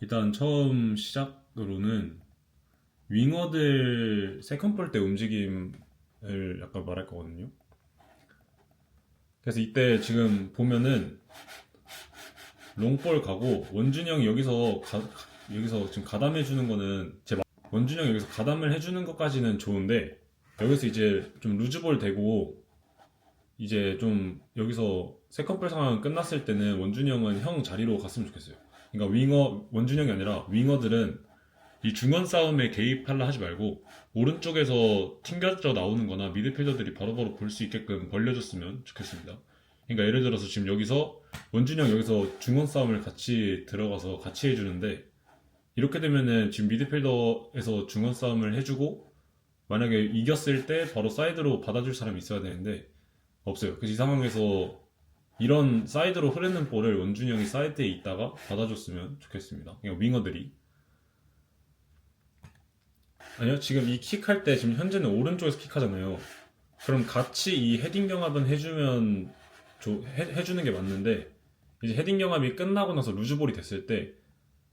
일단 처음 시작으로는 윙어들 세컨볼 때 움직임을 약간 말할 거거든요. 그래서 이때 지금 보면은 롱볼 가고 형이 여기서 가- 여기서 지금 가담해 주는 거는 제 형이 여기서 가담을 해주는 것까지는 좋은데 여기서 이제 좀 루즈볼 되고 이제 좀 여기서 세컨볼 상황 끝났을 때는 원준이 형은 형 자리로 갔으면 좋겠어요. 그러니까 윙어 원준이 형이 아니라 윙어들은 이 중원 싸움에 개입하려 하지 말고 오른쪽에서 튕겨져 나오는 거나 미드필더들이 바로바로 볼 수 있게끔 벌려줬으면 좋겠습니다. 그러니까 예를 들어서 지금 여기서 원준이 형 여기서 중원 싸움을 같이 들어가서 같이 해주는데 이렇게 되면은 지금 미드필더에서 중원 싸움을 해주고 만약에 이겼을 때 바로 사이드로 받아줄 사람이 있어야 되는데 없어요. 그래서 이 상황에서 이런 사이드로 흐르는 볼을 원준이 형이 사이드에 있다가 받아줬으면 좋겠습니다. 그냥 윙어들이 아니요 지금 이 킥할 때 지금 현재는 오른쪽에서 킥하잖아요. 그럼 같이 이 헤딩 경합은 해주면 조- 해, 해주는 게 맞는데 이제 헤딩 경합이 끝나고 나서 루즈볼이 됐을 때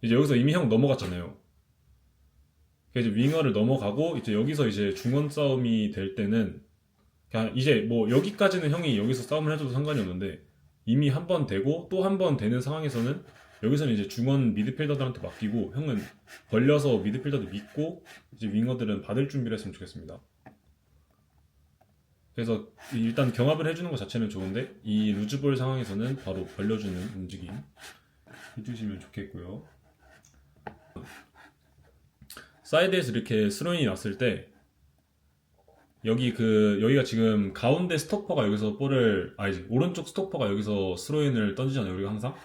이제 여기서 이미 형 넘어갔잖아요. 그래서 이제 윙어를 넘어가고 이제 여기서 이제 중원 싸움이 될 때는 그냥 이제 뭐 여기까지는 형이 여기서 싸움을 해줘도 상관이 없는데 이미 한 번 되고 또 한 번 되는 상황에서는 여기서는 이제 중원 미드필더들한테 맡기고 형은 벌려서 미드필더들 믿고 이제 윙어들은 받을 준비를 했으면 좋겠습니다. 그래서 일단 경합을 해주는 것 자체는 좋은데 이 루즈볼 상황에서는 바로 벌려주는 움직임 해주시면 좋겠고요. 사이드에서 이렇게 스로인이 났을 때 여기 그 여기가 지금 가운데 스토퍼가 여기서 볼을 아니지 오른쪽 스토퍼가 여기서 스로인을 던지잖아요 우리가 항상.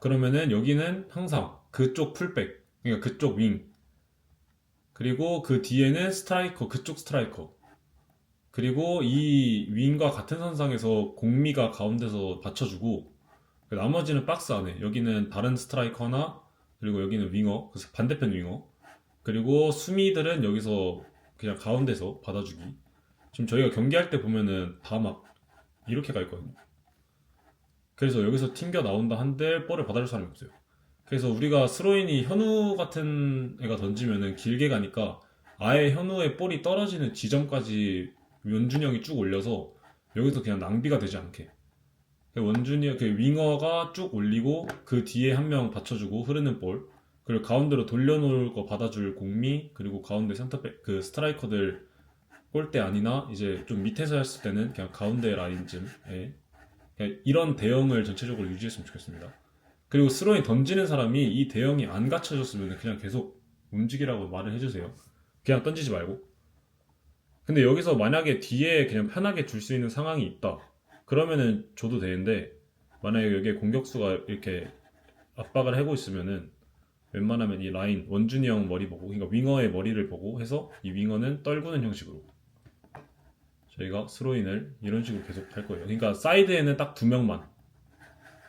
그러면은 여기는 항상 그쪽 풀백 그러니까 그쪽 윙. 그리고 그 뒤에는 스트라이커 그쪽 스트라이커. 그리고 이 윙과 같은 선상에서 공미가 가운데서 받쳐주고 나머지는 박스 안에. 여기는 다른 스트라이커나 그리고 여기는 윙어 반대편 윙어. 그리고 수미들은 여기서 그냥 가운데서 받아주기. 지금 저희가 경기할 때 보면은 다 막 이렇게 가 있거든요. 그래서 여기서 튕겨 나온다 한들 볼을 받아줄 사람이 없어요. 그래서 우리가 스로인이 현우 같은 애가 던지면은 길게 가니까 아예 현우의 볼이 떨어지는 지점까지 원준이 형이 쭉 올려서 여기서 그냥 낭비가 되지 않게 원준이 그 윙어가 쭉 올리고 그 뒤에 한 명 받쳐주고 흐르는 볼 그리고 가운데로 돌려놓을 거 받아줄 공미 그리고 가운데 센터백 그 스트라이커들 골대 아니나 이제 좀 밑에서 했을 때는 그냥 가운데 라인쯤에 그냥 이런 대형을 전체적으로 유지했으면 좋겠습니다. 그리고 스로인 던지는 사람이 이 대형이 안 갖춰졌으면 그냥 계속 움직이라고 말을 해주세요. 그냥 던지지 말고. 근데 여기서 만약에 뒤에 그냥 편하게 줄 수 있는 상황이 있다. 그러면은 줘도 되는데 만약에 여기에 공격수가 이렇게 압박을 하고 있으면은 웬만하면 이 라인 원준이 형 머리 보고 그러니까 윙어의 머리를 보고 해서 이 윙어는 떨구는 형식으로 저희가 스로인을 이런 식으로 계속 할 거예요. 그러니까 사이드에는 딱 두 명만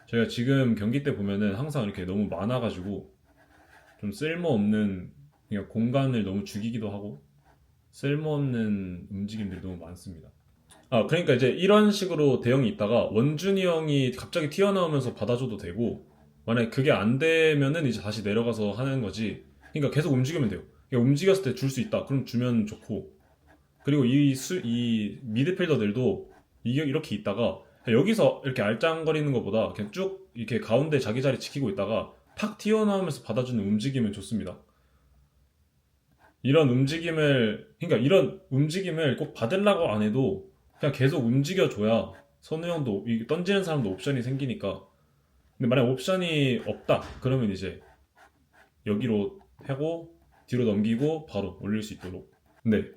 저희가 지금 경기 때 보면은 항상 이렇게 너무 많아가지고 좀 쓸모없는 그러니까 공간을 너무 죽이기도 하고 쓸모없는 움직임들이 너무 많습니다. 아 그러니까 이제 이런 식으로 대형이 있다가 원준이 형이 갑자기 튀어나오면서 받아줘도 되고 만약에 그게 안 되면은 이제 다시 내려가서 하는 거지. 그러니까 계속 움직이면 돼요. 그러니까 움직였을 때 줄 수 있다. 그럼 주면 좋고. 그리고 이 수, 이 미드필더들도 이렇게 있다가 여기서 이렇게 알짱거리는 것보다 그냥 쭉 이렇게 가운데 자기 자리 지키고 있다가 팍 튀어나오면서 받아주는 움직임은 좋습니다. 이런 움직임을, 그러니까 이런 움직임을 꼭 받으려고 안 해도 그냥 계속 움직여줘야 선우 형도 이 던지는 사람도 옵션이 생기니까 근데 만약 옵션이 없다. 그러면 이제 여기로 하고 뒤로 넘기고 바로 올릴 수 있도록. 근데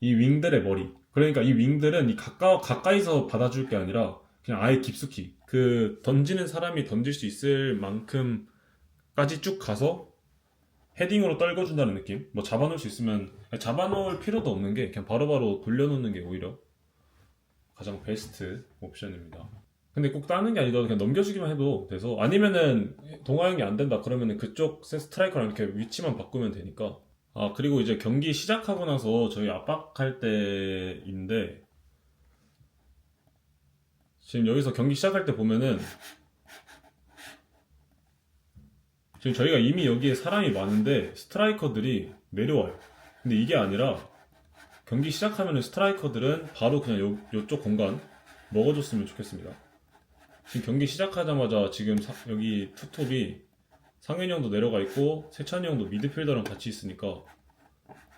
이 윙들의 머리. 그러니까 이 윙들은 이 가까, 가까이서 받아줄 게 아니라 그냥 아예 깊숙이. 그 던지는 사람이 던질 수 있을 만큼까지 쭉 가서 헤딩으로 떨궈준다는 느낌? 뭐 잡아놓을 수 있으면 잡아놓을 필요도 없는 게 그냥 바로바로 돌려놓는 게 오히려 가장 베스트 옵션입니다 근데 꼭 따는 게 아니더라도 그냥 넘겨주기만 해도 돼서 아니면은 동아형이 안 된다 그러면은 그쪽 세 스트라이커랑 이렇게 위치만 바꾸면 되니까 아 그리고 이제 경기 시작하고 나서 저희 압박할 때인데 지금 여기서 경기 시작할 때 보면은 지금 저희가 이미 여기에 사람이 많은데 스트라이커들이 내려와요. 근데 이게 아니라 경기 시작하면 스트라이커들은 바로 그냥 요, 요쪽 공간 먹어줬으면 좋겠습니다. 지금 경기 시작하자마자 지금 사- 여기 투톱이 상현이 형도 내려가 있고 세찬이 형도 미드필더랑 같이 있으니까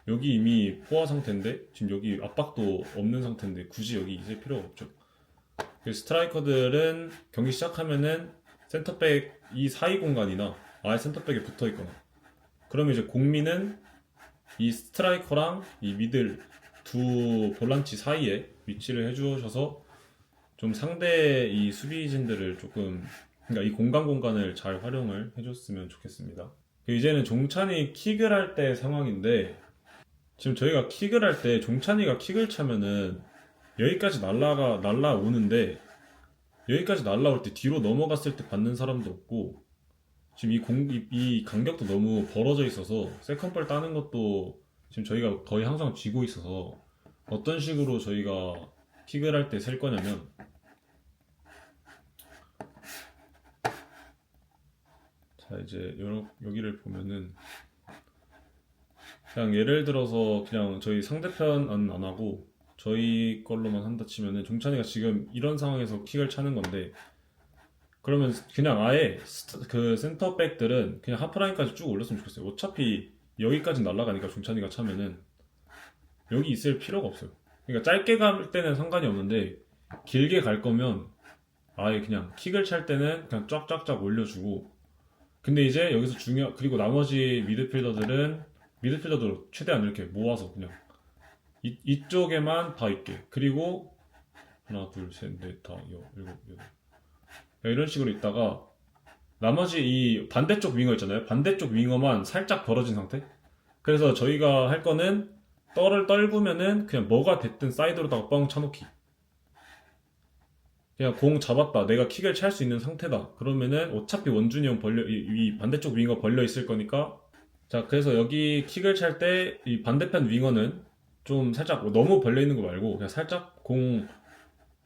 여기 이미 포화 상태인데 지금 여기 압박도 없는 상태인데 굳이 여기 있을 필요가 없죠. 그래서 스트라이커들은 경기 시작하면은 센터백 이 사이 공간이나 아예 센터백에 붙어 있거나 그러면 이제 공민은 이 스트라이커랑 이 미들 두 볼란치 사이에 위치를 해주셔서 좀 상대 이 수비진들을 조금 그러니까 이 공간 공간을 잘 활용을 해줬으면 좋겠습니다. 그 이제는 종찬이 킥을 할 때 상황인데 지금 저희가 킥을 할 때 종찬이가 킥을 차면은 여기까지 날라가 날라오는데 여기까지 날라올 때 뒤로 넘어갔을 때 받는 사람도 없고 지금 이 공, 이, 이 간격도 너무 벌어져 있어서 세컨볼 따는 것도 지금 저희가 거의 항상 쥐고 있어서 어떤 식으로 저희가 킥을 할 때 셀 거냐면 자 이제 여러, 여기를 보면은 그냥 예를 들어서 그냥 저희 상대편은 안 하고 저희 걸로만 한다 치면은 종찬이가 지금 이런 상황에서 킥을 차는 건데 그러면 그냥 아예 그 센터백들은 그냥 하프라인까지 쭉 올렸으면 좋겠어요. 어차피 여기까지 날아가니까 종찬이가 차면은 여기 있을 필요가 없어요. 그러니까 짧게 갈 때는 상관이 없는데 길게 갈 거면 아예 그냥 킥을 찰 때는 그냥 쫙쫙쫙 올려주고 근데 이제 여기서 중요 그리고 나머지 미드필더들은 미드필더도 최대한 이렇게 모아서 그냥 이, 이쪽에만 다 있게 그리고 하나 둘셋넷다 일곱 여덟 이런 식으로 있다가 나머지 이 반대쪽 윙어 있잖아요. 반대쪽 윙어만 살짝 벌어진 상태. 그래서 저희가 할 거는 떨을 떨구면은 그냥 뭐가 됐든 사이드로다가 뻥 차놓기. 그냥 공 잡았다. 내가 킥을 찰 수 있는 상태다. 그러면은 어차피 원준이 형 벌려 이, 이 반대쪽 윙어 벌려 있을 거니까 자 그래서 여기 킥을 찰 때 이 반대편 윙어는 좀 살짝 뭐 너무 벌려 있는 거 말고 그냥 살짝 공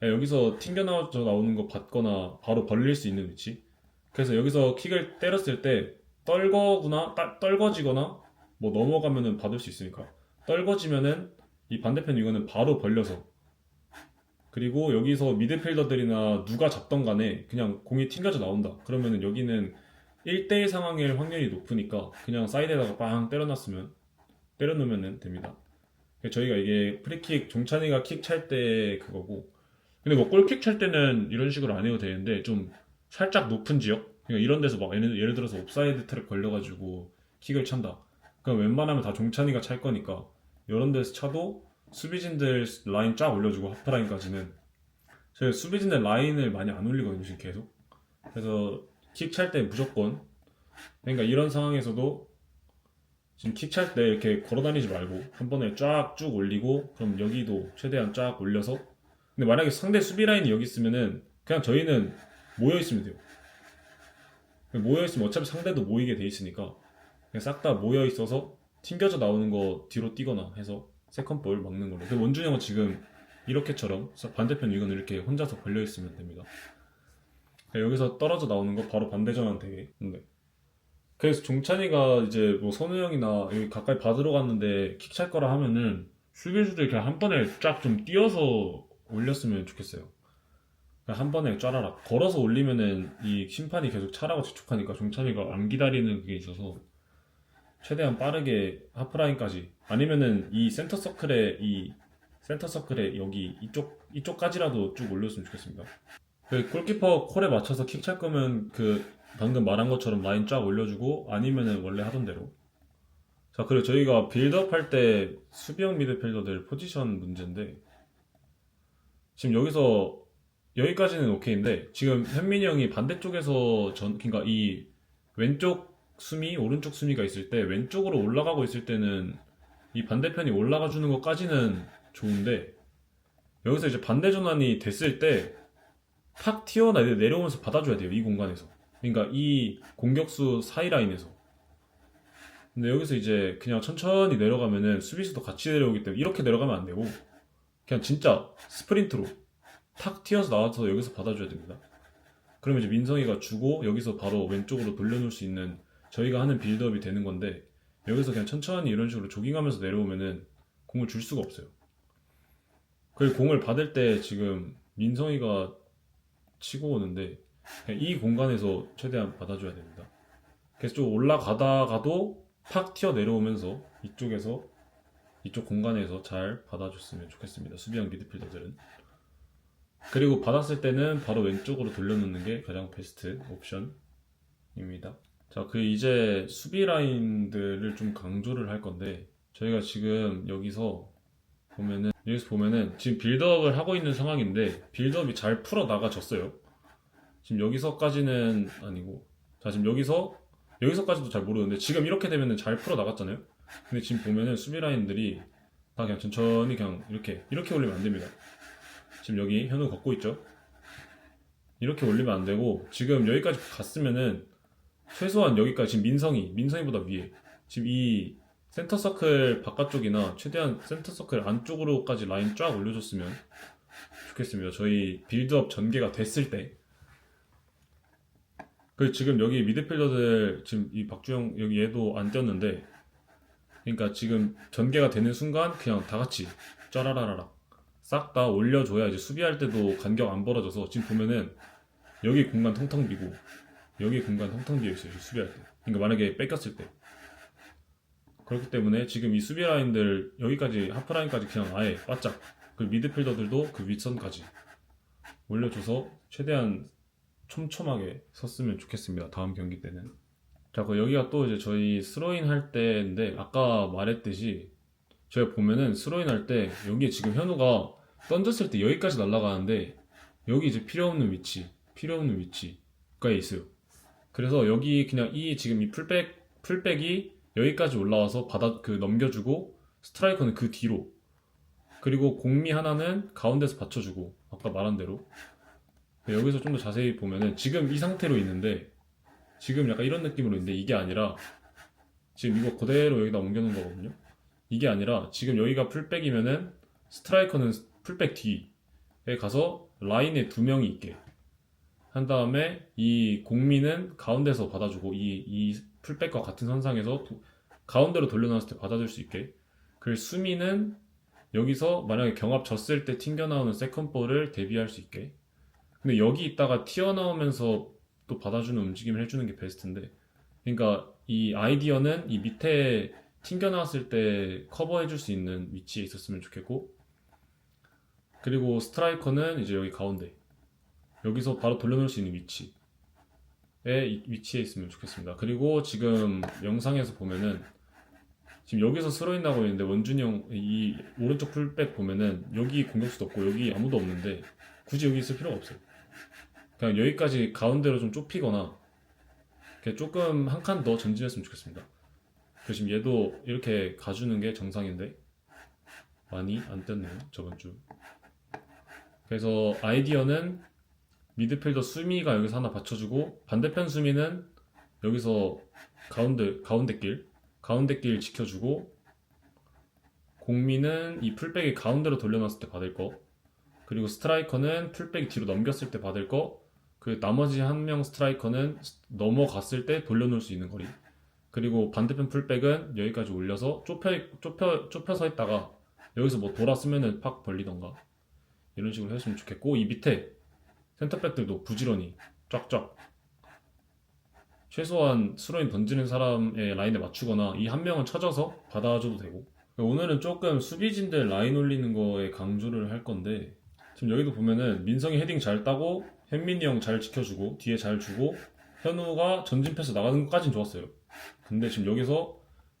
야, 여기서 튕겨 나와서 나오는 거 받거나 바로 벌릴 수 있는 위치. 그래서 여기서 킥을 때렸을 때 떨거구나, 따- 떨거지거나 뭐 넘어가면은 받을 수 있으니까 떨거지면은 이 반대편 이거는 바로 벌려서 그리고 여기서 미드필더들이나 누가 잡던 간에 그냥 공이 튕겨져 나온다. 그러면은 여기는 1대1 상황일 확률이 높으니까 그냥 사이드에다가 빵 때려놨으면 때려놓으면 됩니다. 저희가 이게 프리킥 종찬이가 킥 찰 때 그거고 근데 뭐 골킥 찰 때는 이런 식으로 안 해도 되는데 좀 살짝 높은 지역 그러니까 이런 데서 막 예를, 예를 들어서 옵사이드 트랙 걸려가지고 킥을 찬다 그럼 웬만하면 다 종찬이가 찰 거니까 이런 데서 차도 수비진들 라인 쫙 올려주고 하프 라인까지는. 저희 수비진들 라인을 많이 안 올리거든요 지금 계속. 그래서 킥 찰 때 무조건. 그러니까 이런 상황에서도 지금 킥 찰 때 이렇게 걸어다니지 말고 한 번에 쫙 쭉 올리고 그럼 여기도 최대한 쫙 올려서. 근데 만약에 상대 수비 라인이 여기 있으면은 그냥 저희는 모여 있으면 돼요. 모여 있으면 어차피 상대도 모이게 돼 있으니까 그냥 싹 다 모여 있어서 튕겨져 나오는 거 뒤로 뛰거나 해서 세컨볼 막는 걸로. 근데 원준이 형은 지금 이렇게처럼 반대편 이건 이렇게 혼자서 걸려 있으면 됩니다. 그냥 여기서 떨어져 나오는 거 바로 되게. 근데 그래서 종찬이가 이제 뭐 선우 형이나 여기 가까이 받으러 갔는데 킥 찰 거라 하면은 수비수들 그냥 한 번에 쫙 좀 뛰어서 올렸으면 좋겠어요. 한 번에 쫘라락 걸어서 올리면은 이 심판이 계속 차라고 재촉하니까 종찬이가 안 기다리는 그게 있어서 최대한 빠르게 하프라인까지 아니면은 이 센터 서클에 이 센터 서클에 여기 이쪽 이쪽까지라도 쭉 올렸으면 좋겠습니다. 그 골키퍼 콜에 맞춰서 킥 찰 거면 그 방금 말한 것처럼 라인 쫙 올려주고 아니면은 원래 하던 대로. 자 그리고 저희가 빌드업 할 때 수비형 미드필더들 포지션 문제인데 지금 여기서 여기까지는 오케이인데 지금 현민이 형이 반대쪽에서 전 그러니까 이 왼쪽 수미 오른쪽 수미가 있을 때 왼쪽으로 올라가고 있을 때는 이 반대편이 올라가 주는 것까지는 좋은데 여기서 이제 반대 전환이 됐을 때 팍 튀어 내려오면서 받아줘야 돼요 이 공간에서 그러니까 이 공격수 사이 라인에서 근데 여기서 이제 그냥 천천히 내려가면은 수비수도 같이 내려오기 때문에 이렇게 내려가면 안 되고 그냥 진짜 스프린트로 탁 튀어서 나와서 여기서 받아줘야 됩니다. 그러면 이제 민성이가 주고 여기서 바로 왼쪽으로 돌려놓을 수 있는 저희가 하는 빌드업이 되는 건데 여기서 그냥 천천히 이런 식으로 조깅하면서 내려오면은 공을 줄 수가 없어요. 그 공을 받을 때 지금 민성이가 치고 오는데 이 공간에서 최대한 받아줘야 됩니다. 그래서 좀 올라가다가도 팍 튀어 내려오면서 이쪽에서 이쪽 공간에서 잘 받아줬으면 좋겠습니다. 수비형 미드필더들은. 그리고 받았을 때는 바로 왼쪽으로 돌려놓는 게 가장 베스트 옵션입니다. 자, 그 이제 수비 라인들을 좀 강조를 할 건데 저희가 지금 여기서 보면은 여기서 보면은 지금 빌드업을 하고 있는 상황인데 빌드업이 잘 풀어 나가졌어요. 지금 여기서까지는 아니고 자 지금 여기서 여기서까지도 잘 모르는데 지금 이렇게 되면은 잘 풀어 나갔잖아요. 근데 지금 보면은 수비 라인들이 다 그냥 천천히 그냥 이렇게 이렇게 올리면 안 됩니다. 지금 여기 현우 걷고 있죠. 이렇게 올리면 안 되고 지금 여기까지 갔으면은 최소한 여기까지 지금 민성이 민성이보다 위에 지금 이 센터 서클 바깥쪽이나 최대한 센터 서클 안쪽으로까지 라인 쫙 올려줬으면 좋겠습니다. 저희 빌드업 전개가 됐을 때. 그 지금 여기 미드필더들 지금 이 박주영 여기 얘도 안 뛰었는데 그러니까 지금 전개가 되는 순간 그냥 다 같이 짜라라라라 싹 다 올려줘야 이제 수비할 때도 간격 안 벌어져서 지금 보면은 여기 공간 텅텅 비고 여기 공간 텅텅 비어 있어요. 수비할 때. 그러니까 만약에 뺏겼을 때. 그렇기 때문에 지금 이 수비 라인들 여기까지 하프 라인까지 그냥 아예 바짝 그 미드필더들도 그 윗선까지 올려줘서 최대한 촘촘하게 섰으면 좋겠습니다. 다음 경기 때는. 자, 그 여기가 또 이제 저희 스로인 할 때인데 아까 말했듯이 제가 보면은 스로인 할 때 여기 지금 현우가 던졌을 때 여기까지 날아가는데 여기 이제 필요 없는 위치, 필요 없는 위치가에 있어요. 그래서 여기 그냥 이 지금 이 풀백 풀백이 여기까지 올라와서 받아 그 넘겨주고 스트라이커는 그 뒤로. 그리고 공미 하나는 가운데서 받쳐주고 아까 말한 대로. 여기서 좀 더 자세히 보면은 지금 이 상태로 있는데 지금 약간 이런 느낌으로 있는데 이게 아니라 지금 이거 그대로 여기다 옮겨놓은 거거든요. 이게 아니라 지금 여기가 풀백이면은 스트라이커는 풀백 뒤에 가서 라인에 두 명이 있게 한 다음에 이 공미는 가운데서 받아주고 이, 이 풀백과 같은 선상에서 도- 가운데로 돌려놨을 때 받아줄 수 있게. 그리고 수미는 여기서 만약에 경합 졌을 때 튕겨나오는 세컨볼을 대비할 수 있게. 근데 여기 있다가 튀어나오면서 또 받아주는 움직임을 해주는 게 베스트인데. 그러니까 이 아이디어는 이 밑에 튕겨 나왔을 때 커버해줄 수 있는 위치에 있었으면 좋겠고. 그리고 스트라이커는 이제 여기 가운데 여기서 바로 돌려놓을 수 있는 위치에 이- 위치에 있으면 좋겠습니다 그리고 지금 영상에서 보면은 지금 여기서 나고 있는데 원준이 형 이 오른쪽 풀백 보면은 여기 공격수도 없고 여기 아무도 없는데 굳이 여기 있을 필요가 없어요 그냥 여기까지 가운데로 좀 좁히거나 조금 한 칸 더 전진했으면 좋겠습니다. 그리고 지금 얘도 이렇게 가주는 게 정상인데 많이 안 떴네요 저번 주. 그래서 아이디어는 미드필더 수미가 여기서 하나 받쳐주고 반대편 수미는 여기서 가운데 가운데 길 가운데 길 지켜주고 공미는 이 풀백이 가운데로 돌려놨을 때 받을 거. 그리고 스트라이커는 풀백이 뒤로 넘겼을 때 받을 거, 그 나머지 한 명 스트라이커는 스- 넘어갔을 때 돌려놓을 수 있는 거리. 그리고 반대편 풀백은 여기까지 올려서 좁혀, 좁혀, 좁혀서 했다가 여기서 뭐 돌았으면은 팍 벌리던가. 이런 식으로 했으면 좋겠고 이 밑에 센터백들도 부지런히 쫙쫙 최소한 스로인 던지는 사람의 라인에 맞추거나 이 한 명은 쳐져서 받아줘도 되고 오늘은 조금 수비진들 라인 올리는 거에 강조를 할 건데 지금 여기도 보면은 민성이 헤딩 잘 따고 현민이 형 잘 지켜주고 뒤에 잘 주고 현우가 전진 패스 나가는 것까진 좋았어요. 근데 지금 여기서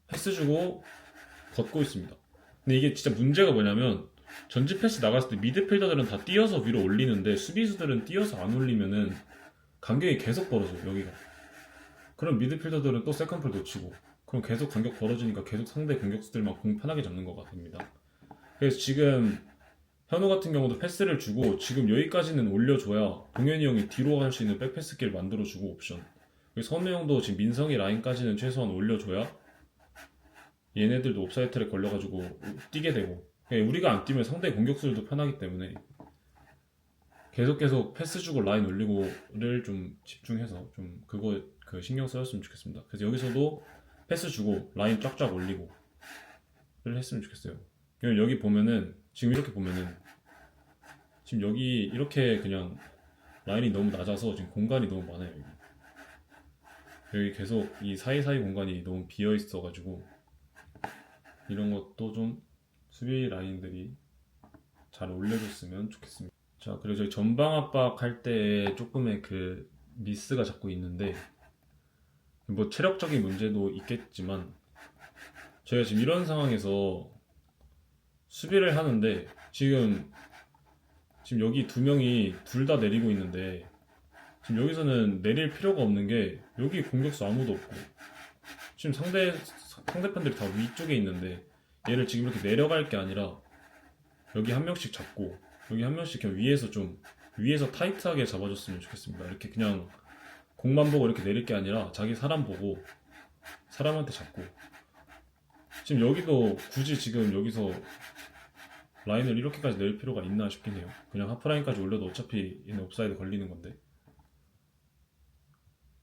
패스 주고 걷고 있습니다. 근데 이게 진짜 문제가 뭐냐면 전진 패스 나갔을 때 미드필더들은 다 뛰어서 위로 올리는데 수비수들은 뛰어서 안 올리면은 간격이 계속 벌어져요 여기가. 그럼 미드필더들은 또 세컨볼 놓치고 그럼 계속 간격 벌어지니까 계속 상대 공격수들만 공 편하게 잡는 것 같습니다. 그래서 지금 현우 같은 경우도 패스를 주고 지금 여기까지는 올려줘야 동현이 형이 뒤로 갈 수 있는 백패스길 만들어주고 옵션 선우 형도 지금 민성이 라인까지는 최소한 올려줘야 얘네들도 옵사이드 트랙 걸려가지고 뛰게 되고 우리가 안 뛰면 상대 공격수들도 편하기 때문에 계속 계속 패스 주고 라인 올리고를 좀 집중해서 좀 그거 그 신경 써줬으면 좋겠습니다. 그래서 여기서도 패스 주고 라인 쫙쫙 올리고 를 했으면 좋겠어요. 여기 보면은 지금 이렇게 보면은 지금 여기 이렇게 그냥 라인이 너무 낮아서 지금 공간이 너무 많아요. 여기, 여기 계속 이 사이사이 공간이 너무 비어 있어가지고 이런 것도 좀 수비 라인들이 잘 올려줬으면 좋겠습니다. 자, 그리고 저희 전방 압박 할 때 조금의 그 미스가 자꾸 있는데 뭐 체력적인 문제도 있겠지만 저희가 지금 이런 상황에서 수비를 하는데 지금 지금 여기 두 명이 둘 다 내리고 있는데 지금 여기서는 내릴 필요가 없는 게 여기 공격수 아무도 없고 지금 상대 상대편들이 다 위쪽에 있는데 얘를 지금 이렇게 내려갈 게 아니라 여기 한 명씩 잡고 여기 한 명씩 그냥 위에서 좀 위에서 타이트하게 잡아줬으면 좋겠습니다. 이렇게 그냥 공만 보고 이렇게 내릴 게 아니라 자기 사람 보고 사람한테 잡고 지금 여기도 굳이 지금 여기서 라인을 이렇게까지 낼 필요가 있나 싶긴 해요. 그냥 하프라인까지 올려도 어차피 얘는 옵사이드 걸리는 건데.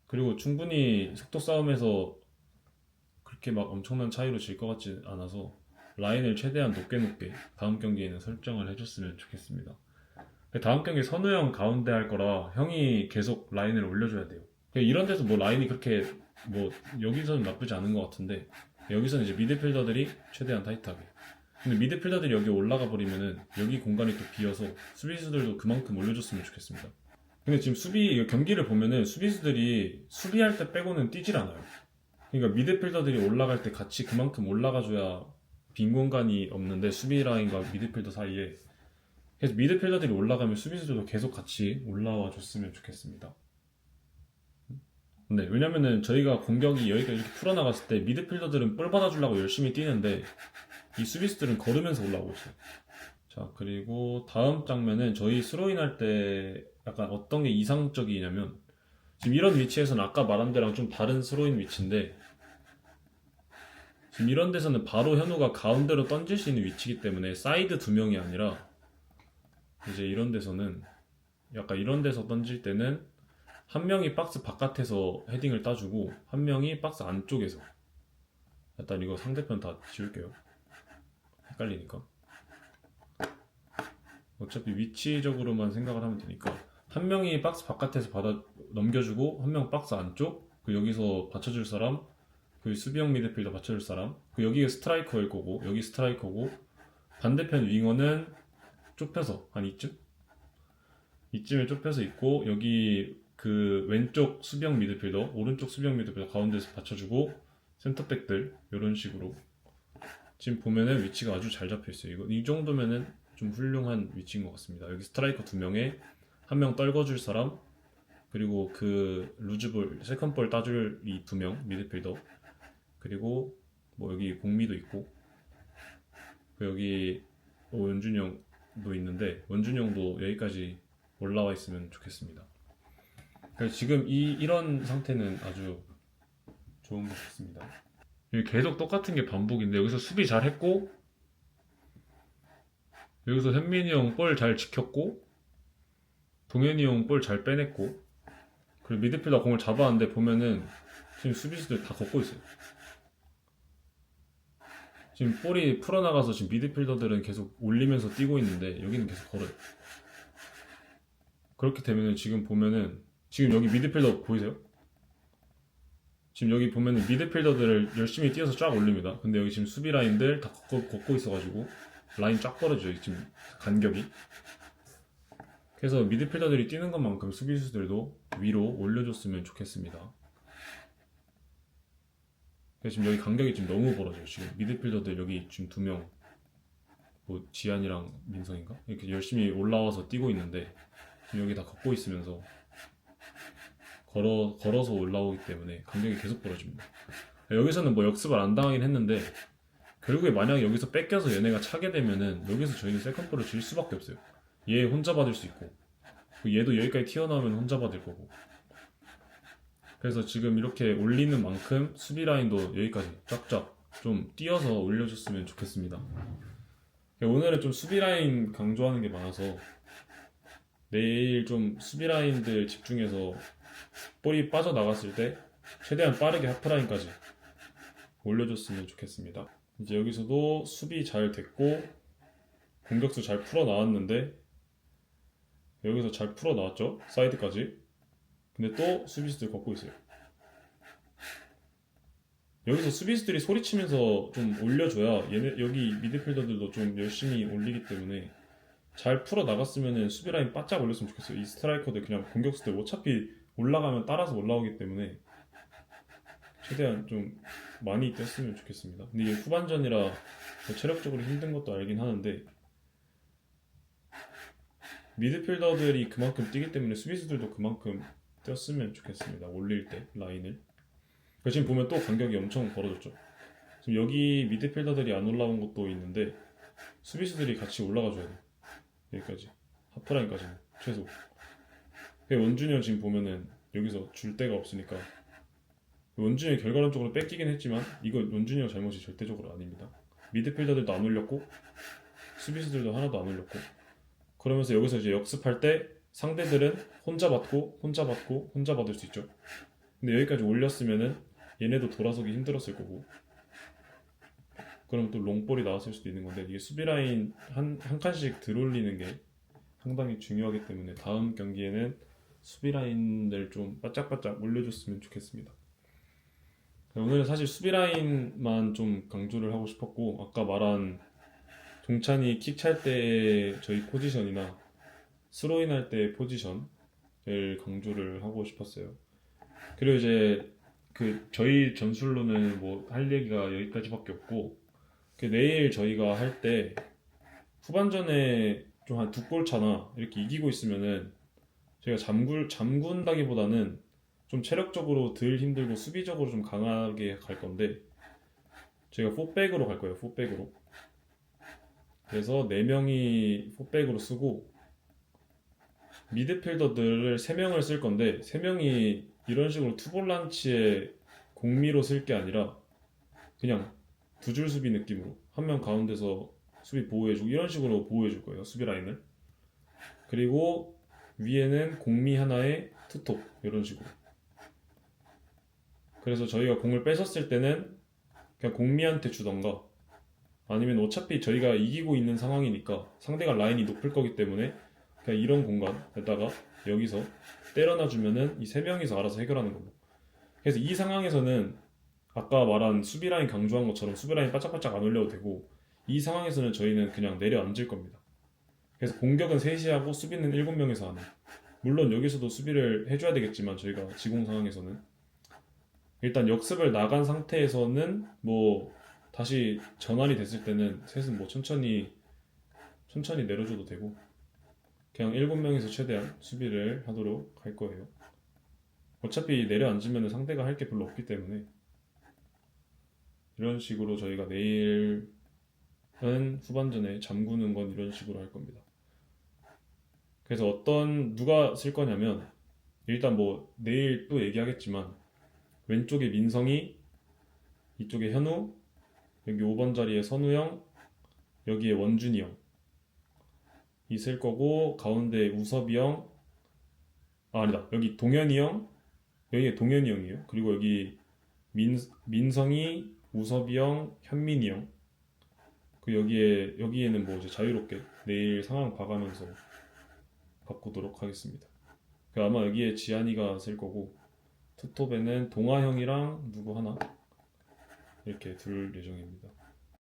그리고 충분히 속도 싸움에서 그렇게 막 엄청난 차이로 질 것 같지 않아서 라인을 최대한 높게 높게 다음 경기에는 설정을 해줬으면 좋겠습니다. 다음 경기 선우 형 가운데 할 거라 형이 계속 라인을 올려줘야 돼요. 이런 데서 뭐 라인이 그렇게 뭐 여기서는 나쁘지 않은 것 같은데 여기서는 이제 미드필더들이 최대한 타이트하게. 근데 미드필더들이 여기 올라가 버리면은 여기 공간이 또 비어서 수비수들도 그만큼 올려줬으면 좋겠습니다. 근데 지금 수비 경기를 보면은 수비수들이 수비할 때 빼고는 뛰질 않아요. 그러니까 미드필더들이 올라갈 때 같이 그만큼 올라가줘야 빈 공간이 없는데 수비 라인과 미드필더 사이에 그래서 미드필더들이 올라가면 수비수들도 계속 같이 올라와 줬으면 좋겠습니다. 네, 왜냐면은 저희가 공격이 여기까지 이렇게 풀어나갔을 때 미드필더들은 볼 받아주려고 열심히 뛰는데 이 수비수들은 걸으면서 올라오고 있어요. 자, 그리고 다음 장면은 저희 스로인 할 때 약간 어떤 게 이상적이냐면 지금 이런 위치에서는 아까 말한 데랑 좀 다른 스로인 위치인데 지금 이런 데서는 바로 현우가 가운데로 던질 수 있는 위치이기 때문에 사이드 두 명이 아니라 이제 이런 데서는 약간 이런 데서 던질 때는 한 명이 박스 바깥에서 헤딩을 따주고 한 명이 박스 안쪽에서. 일단 이거 상대편 다 지울게요. 헷갈리니까. 어차피 위치적으로만 생각을 하면 되니까. 한 명이 박스 바깥에서 받아 넘겨주고 한 명 박스 안쪽? 그 여기서 받쳐줄 사람 그 수비형 미드필더 받쳐줄 사람. 그 여기 스트라이커일 거고 여기 스트라이커고 반대편 윙어는 좁혀서 한 이쯤? 이쯤에 좁혀서 있고 여기 그 왼쪽 수비형 미드필더 오른쪽 수비형 미드필더 가운데서 받쳐주고 센터백들 이런 식으로. 지금 보면은 위치가 아주 잘 잡혀 있어요. 이거 이 정도면은 좀 훌륭한 위치인 것 같습니다. 여기 스트라이커 두 명에 한 명 떨궈줄 사람 그리고 그 루즈볼 세컨볼 따줄 이 두 명 미드필더 그리고 뭐 여기 공미도 있고 그 여기 형도 있는데 원준이 형도 여기까지 올라와 있으면 좋겠습니다. 그래서 지금 이 이런 상태는 아주 좋은 것 같습니다. 계속 똑같은 게 반복인데 여기서 수비 잘 했고 여기서 현민이 형 볼 잘 지켰고 동현이 형 볼 잘 빼냈고 그리고 미드필더 공을 잡아왔는데 보면은 지금 수비수들 다 걷고 있어요. 지금 볼이 풀어나가서 지금 미드필더들은 계속 올리면서 뛰고 있는데 여기는 계속 걸어요. 그렇게 되면은 지금 보면은 지금 여기 미드필더 보이세요? 지금 여기 보면은 미드필더들을 열심히 뛰어서 쫙 올립니다. 근데 여기 지금 수비 라인들 다 걷고, 걷고 있어가지고 라인 쫙 벌어져요. 지금 간격이. 그래서 미드필더들이 뛰는 것만큼 수비수들도 위로 올려줬으면 좋겠습니다. 그래서 지금 여기 간격이 지금 너무 벌어져요. 지금 미드필더들 여기 지금 두 명, 뭐 지한이랑 민성인가 이렇게 열심히 올라와서 뛰고 있는데 지금 여기 다 걷고 있으면서 걸어 걸어서 올라오기 때문에 간격이 계속 벌어집니다. 여기서는 뭐 역습을 안 당하긴 했는데 결국에 만약 여기서 뺏겨서 얘네가 차게 되면은 여기서 저희는 세컨볼을 줄 수밖에 없어요. 얘 혼자 받을 수 있고 그 얘도 여기까지 튀어나오면 혼자 받을 거고 그래서 지금 이렇게 올리는 만큼 수비 라인도 여기까지 쫙쫙 좀 뛰어서 올려줬으면 좋겠습니다. 오늘은 좀 수비 라인 강조하는 게 많아서 내일 좀 수비 라인들 집중해서 볼이 빠져나갔을 때 최대한 빠르게 하프라인까지 올려줬으면 좋겠습니다. 이제 여기서도 수비 잘 됐고 공격수 잘 풀어 나왔는데 여기서 잘 풀어 나왔죠 사이드까지 근데 또 수비수들 걷고 있어요 여기서 수비수들이 소리치면서 좀 올려줘야 얘네 여기 미드필더들도 좀 열심히 올리기 때문에 잘 풀어 나갔으면은 수비 라인 바짝 올렸으면 좋겠어요 이 스트라이커들 그냥 공격수들 어차피 올라가면 따라서 올라오기 때문에 최대한 좀 많이 뗐으면 좋겠습니다. 근데 이게 후반전이라 뭐 체력적으로 힘든 것도 알긴 하는데 미드필더들이 그만큼 뛰기 때문에 수비수들도 그만큼 뛰었으면 좋겠습니다. 올릴 때 라인을. 그러니까 지금 보면 또 간격이 엄청 벌어졌죠. 지금 여기 미드필더들이 안 올라온 것도 있는데 수비수들이 같이 올라가줘야 돼. 여기까지 하프라인까지는 최소. 형 지금 보면은 여기서 줄 데가 없으니까 형이 결과론적으로 뺏기긴 했지만 이거 원준이 형 잘못이 절대적으로 아닙니다. 미드필더들도 안 올렸고 수비수들도 하나도 안 올렸고 그러면서 여기서 이제 역습할 때 상대들은 혼자 받고 혼자 받고 혼자 받을 수 있죠. 근데 여기까지 올렸으면은 얘네도 돌아서기 힘들었을 거고 그럼 또 롱볼이 나왔을 수도 있는 건데 이게 수비 라인 한, 한 칸씩 들어올리는 게 상당히 중요하기 때문에 다음 경기에는 수비 라인을 좀 바짝바짝 올려줬으면 좋겠습니다. 오늘은 사실 수비 라인만 좀 강조를 하고 싶었고 아까 말한 동찬이 킥 찰 때 저희 포지션이나 스로인 할 때 포지션을 강조를 하고 싶었어요. 그리고 이제 그 저희 전술로는 뭐 할 얘기가 여기까지밖에 없고 그 내일 저희가 할 때 후반전에 좀 한 두 골 차나 이렇게 이기고 있으면은 저희가 잠글 잠군다기보다는 좀 체력적으로 덜 힘들고 수비적으로 좀 강하게 갈 건데 저희가 4백으로 갈 거예요. 4백으로. 그래서 4명이 4백으로 쓰고 미드필더들을 3명을 쓸 건데 3명이 이런 식으로 투볼란치에 공미로 쓸 게 아니라 그냥 두 줄 수비 느낌으로 한 명 가운데서 수비 보호해주고 이런 식으로 보호해줄 거예요. 수비 라인을. 그리고 위에는 공미 하나에 투톱 이런 식으로. 그래서 저희가 공을 뺏었을 때는 그냥 공미한테 주던가 아니면 어차피 저희가 이기고 있는 상황이니까 상대가 라인이 높을 거기 때문에 그냥 이런 공간에다가 여기서 때려놔 주면은 이 세 명이서 알아서 해결하는 걸로. 그래서 이 상황에서는 아까 말한 수비 라인 강조한 것처럼 수비 라인 바짝바짝 안 올려도 되고 이 상황에서는 저희는 그냥 내려앉을 겁니다. 그래서 공격은 3시 하고 수비는 7명에서 하는. 물론 여기서도 수비를 해줘야 되겠지만 저희가 지공 상황에서는 일단 역습을 나간 상태에서는 뭐 다시 전환이 됐을 때는 셋은 뭐 천천히 천천히 내려줘도 되고 그냥 7명에서 최대한 수비를 하도록 할 거예요. 어차피 내려앉으면 상대가 할 게 별로 없기 때문에 이런 식으로 저희가 내일은 후반전에 잠그는 건 이런 식으로 할 겁니다. 그래서 어떤 누가 쓸 거냐면 일단 뭐 내일 또 얘기하겠지만 왼쪽에 민성이 이쪽에 현우 여기 5번 자리에 선우형 여기에 원준이 형 있을 거고 가운데 우섭이 형 아, 아니다. 여기 동현이 형 여기에 동현이 형이에요. 그리고 여기 민, 민성이 우섭이 형 현민이 형 그 여기에 여기에는 뭐 이제 자유롭게 내일 상황 봐가면서 바꾸도록 하겠습니다. 그 아마 여기에 지한이가 쓸 거고 투톱에는 동아 형이랑 누구 하나? 이렇게 둘 예정입니다